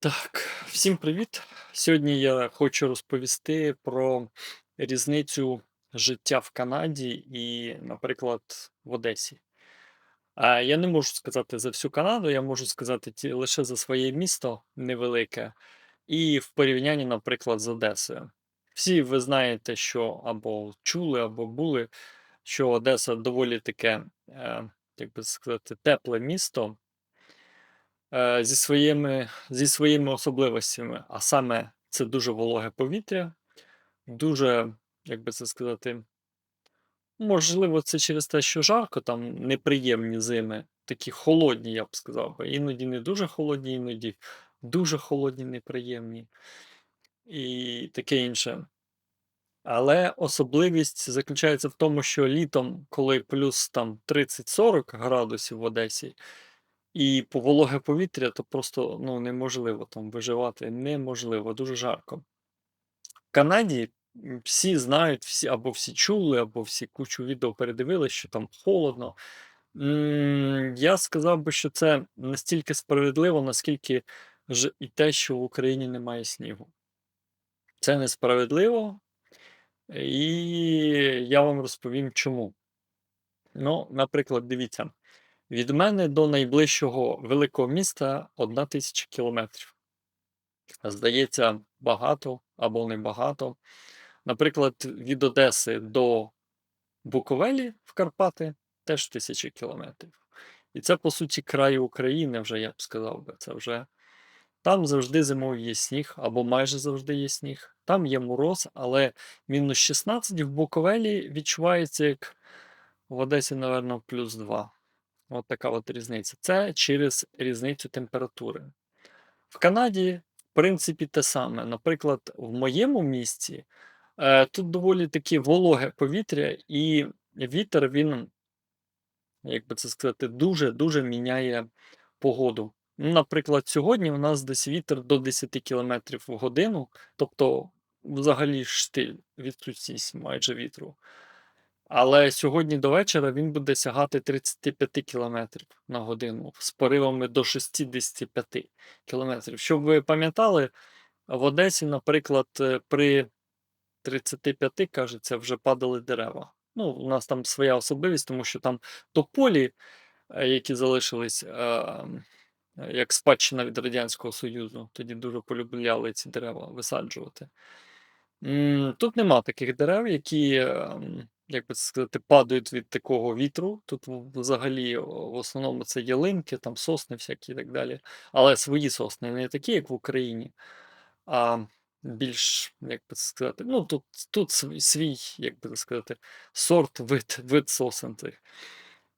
Так, всім привіт! Сьогодні я хочу розповісти про різницю життя в Канаді і, наприклад, в Одесі. Я не можу сказати за всю Канаду, я можу сказати лише за своє місто невелике, і в порівнянні, наприклад, з Одесою. Всі ви знаєте, що або чули, або були, що Одеса доволі таке, е, як би сказати, тепле місто. Е, зі своїми зі своїми особливостями, а саме це дуже вологе повітря, дуже, як би це сказати, можливо, це через те, що жарко, там неприємні зими, такі холодні, я б сказав би. Іноді не дуже холодні, іноді дуже холодні, неприємні і таке інше. Але особливість заключається в тому, що літом, коли плюс там 30-40 градусів в Одесі, і по вологе повітря, то просто ну, неможливо там виживати. Неможливо, дуже жарко. В Канаді всі знають, всі, або всі чули, або всі кучу відео передивилися, що там холодно. Я сказав би, що це настільки справедливо, наскільки ж і те, що в Україні немає снігу. Це несправедливо, і я вам розповім чому. Ну, наприклад, дивіться. Від мене до найближчого великого міста 1000 кілометрів. Здається, багато або небагато. Наприклад, від Одеси до Буковелі в Карпати теж 1000 кілометрів. І це, по суті, край України, вже я б сказав би. Це вже там завжди зимою є сніг, або майже завжди є сніг. Там є мороз, але мінус 16 в Буковелі відчувається як в Одесі, напевно, плюс 2. От така от різниця. Це через різницю температури. В Канаді, в принципі, те саме. Наприклад, в моєму місті е, тут доволі таке вологе повітря, і вітер, він, як би це сказати, дуже-дуже міняє погоду. Ну, Наприклад, сьогодні у нас десь вітер до 10 км в годину, тобто взагалі штиль, відсутність майже вітру. Але сьогодні до вечора він буде сягати 35 км на годину з поривами до 65 км. Щоб ви пам'ятали, в Одесі, наприклад, е, при 35, кажеться, вже падали дерева. Ну, у нас там своя особливість, тому що там тополі, е, які залишились е, як спадщина від Радянського Союзу, тоді дуже полюбляли ці дерева висаджувати. Тут нема таких дерев, які, ем, як би це сказати, падають від такого вітру. Тут взагалі в основному це ялинки, там сосни всякі і так далі. Але свої сосни не такі, як в Україні, а більш, як би сказати, ну тут, тут свій, як би сказати, сорт, вид, вид сосен цих.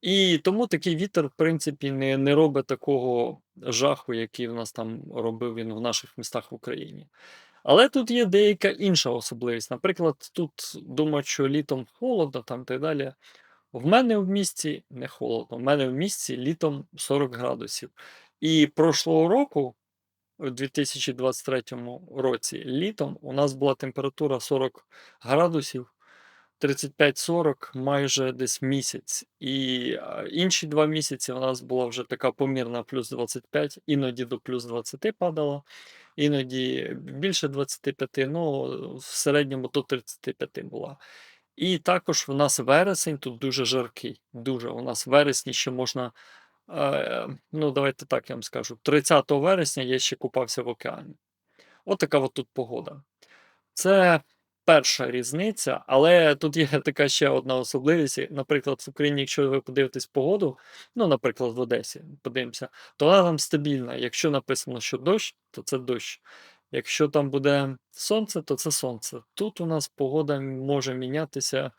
І тому такий вітер, в принципі, не, не робить такого жаху, який в нас там робив він в наших містах в Україні. Але тут є деяка інша особливість. Наприклад, тут думають, що літом холодно там і так далі. В мене в місті не холодно. В мене в місті літом 40 градусів. І прошлого року, у 2023 році, літом у нас була температура 40 градусів, 35-40 майже десь місяць. І інші два місяці у нас була вже така помірна плюс 25, іноді до плюс 20 падало іноді більше 25, ну в середньому до 35 була. І також в нас вересень тут дуже жаркий. Дуже у нас в вересні ще можна. Е, ну, давайте так я вам скажу. 30 вересня я ще купався в океані. От така от тут погода. Це перша різниця, але тут є така ще одна особливість. Наприклад, в Україні, якщо ви подивитесь погоду, ну, наприклад, в Одесі, подивимося, то вона там стабільна. Якщо написано, що дощ, то це дощ. Якщо там буде сонце, то це сонце. Тут у нас погода може мінятися,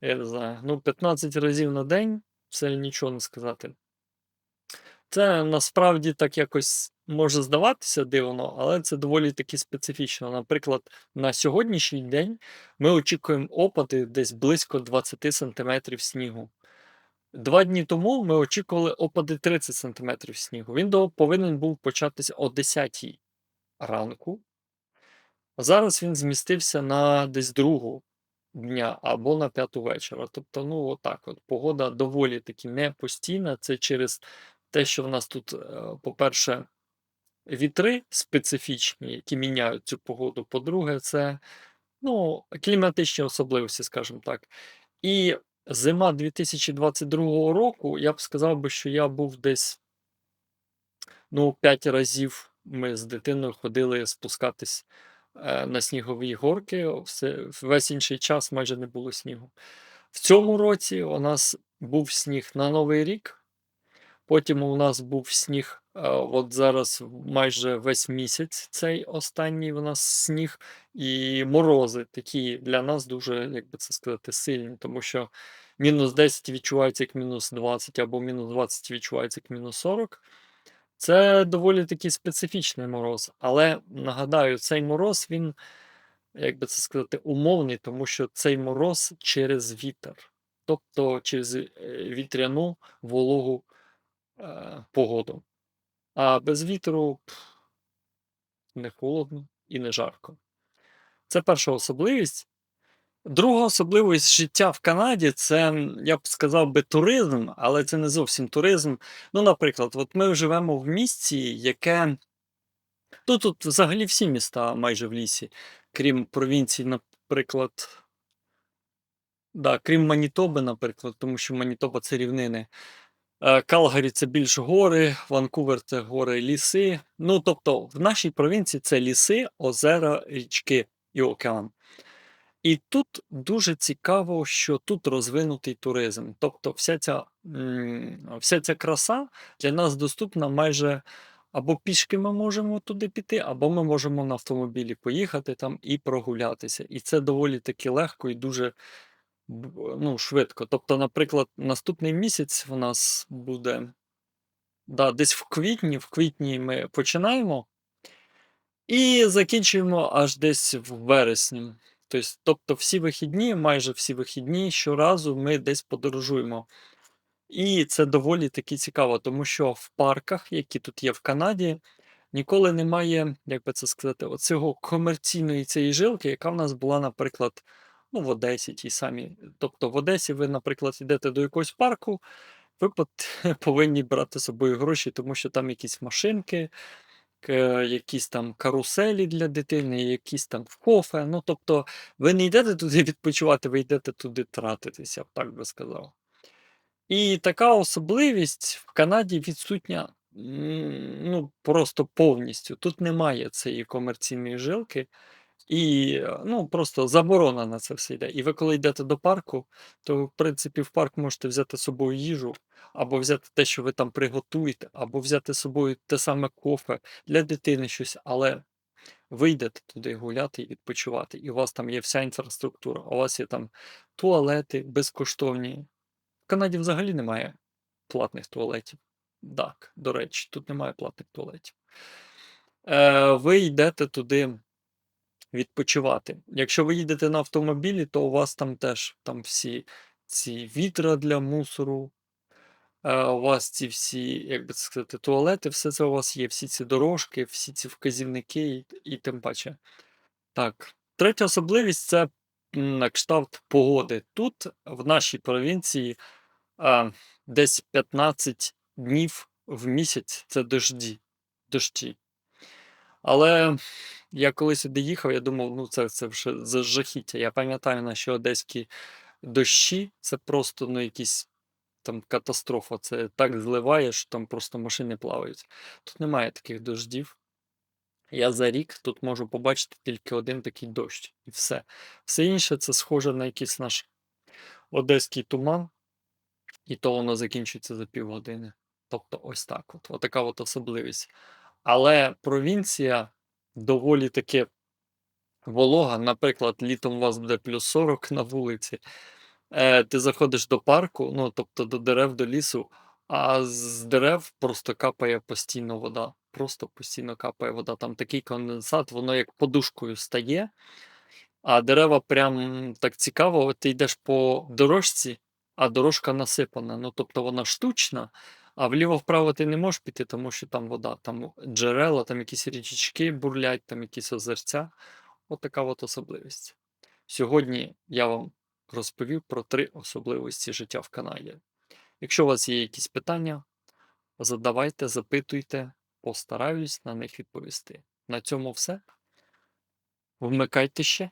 я не знаю, ну, 15 разів на день, це нічого не сказати. Це насправді так якось може здаватися дивно, але це доволі таки специфічно. Наприклад, на сьогоднішній день ми очікуємо опади десь близько 20 см снігу. Два дні тому ми очікували опади 30 см снігу. Він повинен був початися о 10 ранку. Зараз він змістився на десь другу дня або на п'яту вечора. Тобто, ну отак от. Погода доволі таки не постійна. Це через те, що в нас тут, е, по-перше, вітри специфічні, які міняють цю погоду. По-друге, це ну, кліматичні особливості, скажімо так. І зима 2022 року, я б сказав би, що я був десь ну, 5 разів ми з дитиною ходили спускатись е, на снігові горки. Весь інший час майже не було снігу. В цьому році у нас був сніг на Новий рік. Потім у нас був сніг, от зараз майже весь місяць цей останній у нас сніг, і морози такі для нас дуже, як би це сказати, сильні, тому що мінус 10 відчувається як мінус 20, або мінус 20 відчувається як мінус 40. Це доволі такий специфічний мороз. Але нагадаю, цей мороз, він, як би це сказати, умовний, тому що цей мороз через вітер, тобто через е, вітряну вологу погоду. А без вітру не холодно і не жарко. Це перша особливість. Друга особливість життя в Канаді це, я б сказав би, туризм, але це не зовсім туризм. Ну, наприклад, от ми живемо в місті, яке. Ну, тут взагалі всі міста майже в лісі, крім провінцій, наприклад. Да, крім Манітоби, наприклад, тому що Манітоба це рівнини. Е, Калгарі це більш гори, Ванкувер це гори, ліси. Ну, тобто, в нашій провінції це ліси, озера, річки і океан. І тут дуже цікаво, що тут розвинутий туризм. Тобто, вся ця, вся ця краса для нас доступна майже або пішки ми можемо туди піти, або ми можемо на автомобілі поїхати там і прогулятися. І це доволі таки легко і дуже ну, швидко. Тобто, наприклад, наступний місяць у нас буде да, десь в квітні, в квітні ми починаємо і закінчуємо аж десь в вересні. Тобто всі вихідні, майже всі вихідні, щоразу ми десь подорожуємо. І це доволі таки цікаво, тому що в парках, які тут є в Канаді, ніколи немає, як би це сказати, оцього комерційної цієї жилки, яка в нас була, наприклад, ну, в Одесі тій самій. Тобто в Одесі ви, наприклад, йдете до якогось парку, ви повинні брати з собою гроші, тому що там якісь машинки, якісь там каруселі для дитини, якісь там кофе. Ну, тобто, ви не йдете туди відпочивати, ви йдете туди тратитися, так би сказав. І така особливість в Канаді відсутня ну, просто повністю. Тут немає цієї комерційної жилки, і е, ну, просто заборона на це все йде. І ви, коли йдете до парку, то в принципі в парк можете взяти з собою їжу, або взяти те, що ви там приготуєте, або взяти з собою те саме кофе для дитини щось, але ви йдете туди гуляти і відпочивати. І у вас там є вся інфраструктура, у вас є там туалети безкоштовні. В Канаді взагалі немає платних туалетів. Так, до речі, тут немає платних туалетів. Е, ви йдете туди відпочивати. Якщо ви їдете на автомобілі, то у вас там теж там всі ці вітра для мусору, е, у вас ці всі, як би сказати, туалети, все це у вас є, всі ці дорожки, всі ці вказівники і, і тим паче. Так, третя особливість це на кшталт погоди. Тут, в нашій провінції, а, десь 15 днів в місяць це дожді. дощі. Але я коли сюди їхав, я думав, ну це, це вже за жахіття. Я пам'ятаю, наші одеські дощі це просто ну, якісь там катастрофа. Це так зливає, що там просто машини плавають. Тут немає таких дождів. Я за рік тут можу побачити тільки один такий дощ, і все. Все інше це схоже на якийсь наш одеський туман, і то воно закінчується за півгодини. Тобто, ось так. От, отака от особливість. Але провінція доволі таки волога. Наприклад, літом у вас буде плюс 40 на вулиці. Е, ти заходиш до парку, ну тобто до дерев, до лісу, а з дерев просто капає постійно вода. Просто постійно капає вода. Там такий конденсат, воно як подушкою стає, а дерева прям так цікаво. Ти йдеш по дорожці, а дорожка насипана. Ну тобто вона штучна, а вліво-вправо ти не можеш піти, тому що там вода, там джерела, там якісь річечки бурлять, там якісь озерця. От от особливість. Сьогодні я вам розповів про три особливості життя в Канаді. Якщо у вас є якісь питання, задавайте, запитуйте. постараюсь на них відповісти. На цьому все. Вмикайте ще.